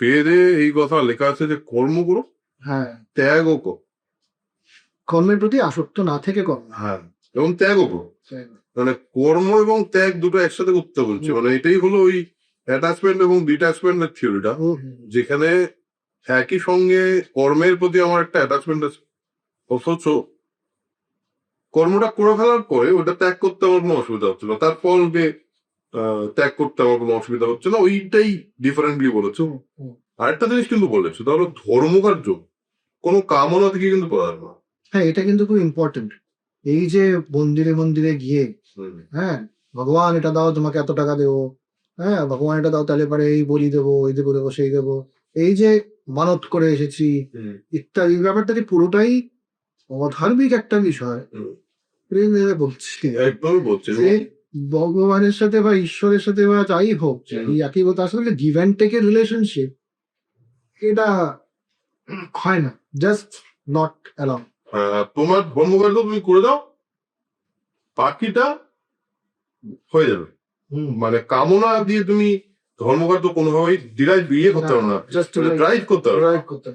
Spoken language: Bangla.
বেদে এই কথা লেখা আছে যে কর্ম করো হ্যাঁ। ত্যাগও করো কর্মের প্রতি আসক্ত না থেকে কর্ম। হ্যাঁ এবং ত্যাগও করো মানে কর্ম এবং ত্যাগ দুটো একসাথে করতে বলছে মানে এটাই হলো ওই অ্যাটাচমেন্ট এবং ডিটাচমেন্টের থিওরিটা। যেখানে একই সঙ্গে কর্মের প্রতি আমার একটা অ্যাটাচমেন্ট আছে। অথচ কর্মটা করে ফেলার পরে ওটা ত্যাগ করতে আমার কোনো অসুবিধা হচ্ছে না। তার ফলকে আহ, ত্যাগ করতে আমার কোনো অসুবিধা হচ্ছে না। ওইটাই ডিফারেন্টলি বলেছে। আরেকটা জিনিস কিন্তু বলেছে তা হলো ধর্মকার্য কোনো কামনা থেকে কিন্তু যাবে না। হ্যাঁ এটা কিন্তু খুব ইম্পর্টেন্ট এই যে মন্দিরে মন্দিরে গিয়ে হ্যাঁ ভগবান এটা দাও তোমাকে এত টাকা দেবো। হ্যাঁ ভগবান এটা দাও তাহলে পরে এই বলি দেবো এই দেবো দেবো সেই দেবো। এই যে মানত করে এসেছি ইত্যাদি ব্যাপারটা যে পুরোটাই অধার্মিক একটা বিষয়? একদমই বলছে। ভগবানের সাথে বা ঈশ্বরের সাথে বা যাই হোক। একই কথা। আসলে গিভ অ্যান্ড টেকের রিলেশনশিপ এটা হয় না জাস্ট নট অ্যালাউ তোমার ধর্মকার্য তুমি করে দাও বাকিটা হয়ে যাবে। মানে কামনা দিয়ে তুমি ধর্মকার্য কোনোভাবেই ডিরাইভ বিয়ে করতে পারো না। জাস্ট ড্রাইভ করতে পারো।